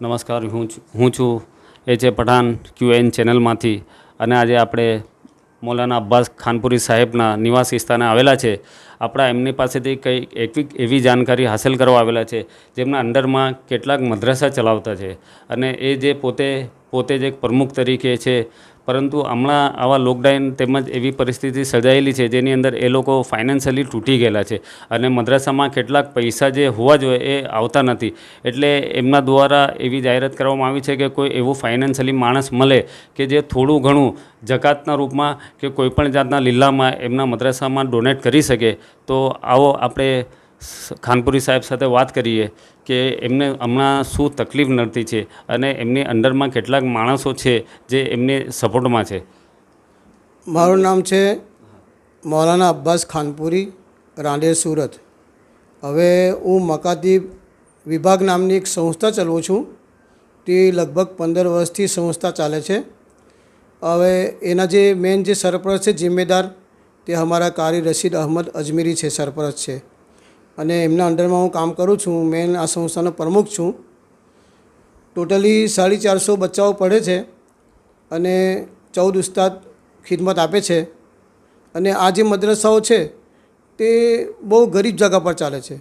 નમસ્કાર, હું હું છું એ છે પઠાણ ક્યુએન ચેનલમાંથી અને આજે આપણે મૌલાના અબ્બાસ ખાનપુરી સાહેબના નિવાસ સ્થાને આવેલા છે. આપણા એમની પાસેથી કંઈ એવી એવી જાણકારી હાંસલ કરવા આવેલા છે, જેમના અંડરમાં કેટલાક મદ્રાસા ચલાવતા છે. અને એ જે પોતે પોતે જ એક પ્રમુખ તરીકે છે પરંતુ હમણાં આવા લોકડાઉન તેમજ એવી પરિસ્થિતિ સર્જાયેલી છે, જેની અંદર એ લોકો ફાઇનાન્શિયલી તૂટી ગયેલા છે અને મદ્રાસામાં કેટલાક પૈસા જે હોવા જોઈએ એ આવતા નથી. એટલે એમના દ્વારા એવી જાહેરાત કરવામાં આવી છે કે કોઈ એવું ફાઇનાન્શિયલી માણસ મળે કે જે થોડું ઘણું જકાતના રૂપમાં કે કોઈપણ જાતના લીલામાં એમના મદ્રાસામાં ડોનેટ કરી શકે, તો આવો આપણે ખાનપુરી સાહેબ સાથે વાત કરીએ કે એમને હમણાં શું તકલીફ નડતી છે અને એમની અંડરમાં કેટલાક માણસો છે જે એમની સપોર્ટમાં છે? મારું નામ છે મૌલાના અબ્બાસ ખાનપુરી રાંડેર સુરત. હવે હું મકાદીપ વિભાગ નામની એક સંસ્થા ચલાવું છું. તે લગભગ પંદર વર્ષથી સંસ્થા ચાલે છે. હવે એના જે મેન જે સરપરસ્ત છે, જિમ્મેદાર, તે અમારા કારી રશીદ અહમદ અજમેરી છે સરપરસ્ત છે. અને એમના અંડરમાં હું કામ કરું છું. મેન આ સંસ્થાનો પ્રમુખ છું. ટોટલી સાડી ચારસો બચ્ચાઓ પડે છે અને ચૌદ ઉસ્તાદ ખિદમત આપે છે. અને આ જે મદ્રસાઓ છે તે બહુ ગરીબ જગા પર ચાલે છે.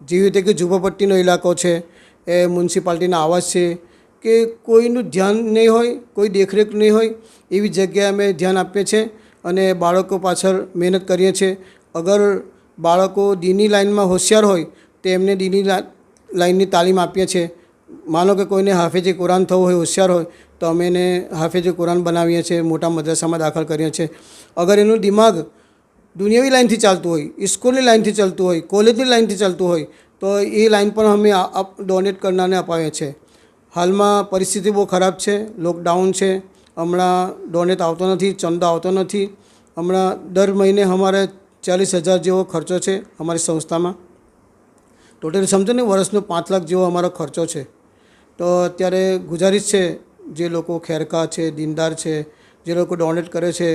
જેવી રીતે કે ઝૂંપડપટ્ટીનો ઇલાકો છે, એ મ્યુનિસિપાલિટીના આવાસ છે કે કોઈનું ધ્યાન નહીં હોય, કોઈ દેખરેખ નહીં હોય, એવી જગ્યાએ અમે ધ્યાન આપીએ છીએ અને બાળકો પાછળ મહેનત કરીએ છીએ. અગર બાળકો દીની લાઈનમાં હોશિયાર હોય, તો એમને દીની લા- લાઈનની તાલીમ આપીએ છીએ. માનો કે કોઈને હાફેજે કુરાન થવું હોય, હોશિયાર હોય, તો અમે એને હાફેજે કુરાન બનાવીએ છીએ, મોટા મદ્રસામાં દાખલ કરીએ છીએ. અગર એનું દિમાગ દુનિયાવી લાઈનથી ચાલતું હોય સ્કૂલની લાઈનથી ચાલતું હોય, કોલેજની લાઇનથી ચાલતું હોય, તો એ લાઇન પણ અમે ડોનેટ કરનારને અપાવીએ છીએ. હાલમાં પરિસ્થિતિ બહુ ખરાબ છે, લોકડાઉન છે. હમણાં ડોનેટ આવતો નથી, ચંદો આવતો નથી. હમણાં દર મહિને અમારે ચાલીસ હજાર જેવો ખર્ચો છે અમારી સંસ્થામાં ટોટલ સમજો ને વર્ષનો પાંચ લાખ જેવો અમારો ખર્ચો છે તો અત્યારે ગુજારિશ છે જે લોકો ખેરકા છે દીનદાર છે જે લોકો ડોનેટ કરે છે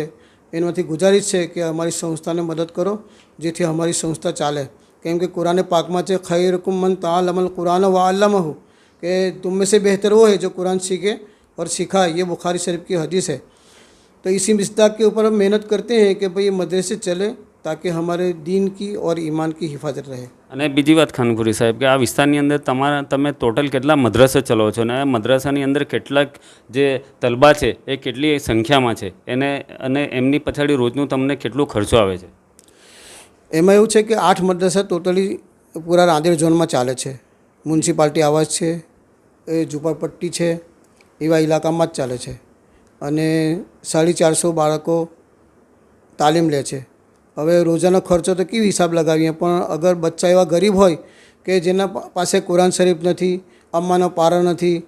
એનામાંથી ગુજારિશ છે કે અમારી સંસ્થાને મદદ કરો જેથી અમારી સંસ્થા ચાલે કેમ કે કુરાન પાકમાં છે ખૈરકુમ મન તાલમલ કુરાન व अल्लमहु કે तुम में से बेहतर वो है जो कुरान सीखे और सिखाए ये बुखारी शरीफ की हदीस है तो इसी मिस्दाक के ऊपर हम मेहनत करते हैं कि भाई ये मदरसे चले તાકે અમારે દિન કી ઓર ઈમાન કી હિફાજત રહે અને બીજી વાત ખાનપુરી સાહેબ કે આ વિસ્તારની અંદર તમારા તમે ટોટલ કેટલા મદ્રાસા ચલાવો છો? અને આ મદ્રાસાની અંદર કેટલાક જે તલબા છે એ કેટલી સંખ્યામાં છે? એને અને એમની પછાડી રોજનું તમને કેટલો ખર્ચો આવે છે? એમાં એવું છે કે આઠ મદ્રાસા ટોટલી પૂરા રાંદેર ઝોનમાં ચાલે છે. મ્યુનિસિપાલિટી આવાસ છે એ ઝુંપડપટ્ટી છે એવા ઇલાકામાં જ ચાલે છે. અને સાડી ચારસો બાળકો તાલીમ લે છે. હવે રોજાનો ખર્ચો તો કેવી હિસાબ લગાવીએ? પણ અગર બચ્ચા એવા ગરીબ હોય કે જેના પાસે કુરાન શરીફ નથી અમ્માનો પારો નથી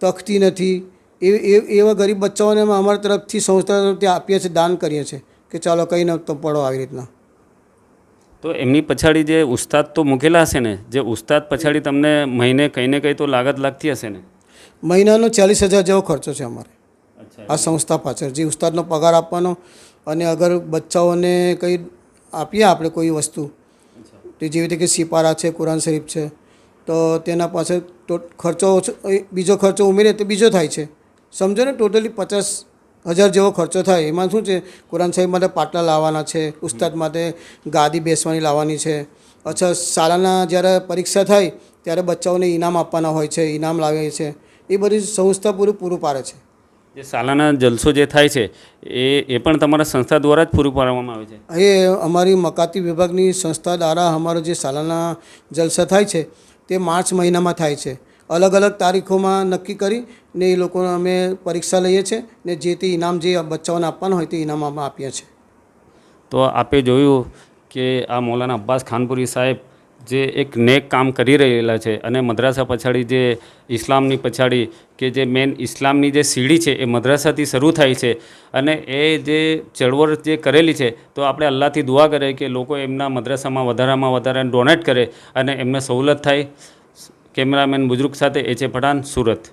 તખ્તી નથી એ એ- એવા ગરીબ બચ્ચાઓને અમે અમારા તરફથી સંસ્થા તરફથી આપીએ છીએ દાન કરીએ છીએ કે ચાલો કંઈ ન તો પડો આવી રીતના. તો એમની પછાડી જે ઉસ્તાદ તો મૂકેલા હશે ને? જે ઉસ્તાદ પછાડી તમને મહિને કંઈ ને કંઈ તો લાગત લાગતી હશે ને? મહિનાનો ચાલીસ હજાર જેવો ખર્ચો છે અમારે. આ સંસ્થા પાછળ જે ઉસ્તાદનો પગાર આપવાનો અને અગર બચ્ચાઓને કંઈ આપીએ આપણે કોઈ વસ્તુ તે જેવી રીતે કે સિપારા છે કુરાન શરીફ છે તો તેના પાછળ તો ખર્ચો એ બીજો ખર્ચો ઉમેરે તો બીજો થાય છે. સમજો ને ટોટલી પચાસ હજાર જેવો ખર્ચો થાય. એમાં શું છે કુરાન સાહેબ માટે પાટલા લાવવાના છે ઉસ્તાદ માટે ગાદી બેસવાની લાવવાની છે. અચ્છા શાળાના જ્યારે પરીક્ષા થાય ત્યારે બચ્ચાઓને ઇનામ આપવાના હોય છે ઇનામ લાવે છે. એ બધી સંસ્થા પૂરું પૂરું પાડે છે. જે સાલાના જલસો જે થાય છે એ એ પણ તમારા સંસ્થા દ્વારા જ પૂરું પાડવામાં આવે છે? એ અમારી મકાતી વિભાગની સંસ્થા દ્વારા અમારો જે સાલાના જલસા થાય છે તે માર્ચ મહિનામાં થાય છે. અલગ અલગ તારીખોમાં નક્કી કરી ને એ લોકોને અમે પરીક્ષા લઈએ છીએ ને જે તે ઇનામ જે બચ્ચાઓને આપવાના હોય તે ઇનામ અમે આપીએ છીએ. તો આપે જોયું કે આ મૌલાના અબ્બાસ ખાનપુરી સાહેબ જે એક નેક કામ કરી રહેલા છે અને મદ્રાસા પછાડી જે ઇસ્લામની પછાડી કે જે મેન ઇસ્લામની જે સીડી છે એ મદ્રાસાથી શરૂ થાય છે અને એ જે ચળવળ જે કરેલી છે તો આપણે અલ્લાહથી દુઆ કરે કે લોકો એમના મદ્રાસામાં વધારામાં વધારે ડોનેટ કરે અને એમને સહુલત થાય. કેમેરામેન બુજુર્ગ સાથે એ છે પઠાણ સુરત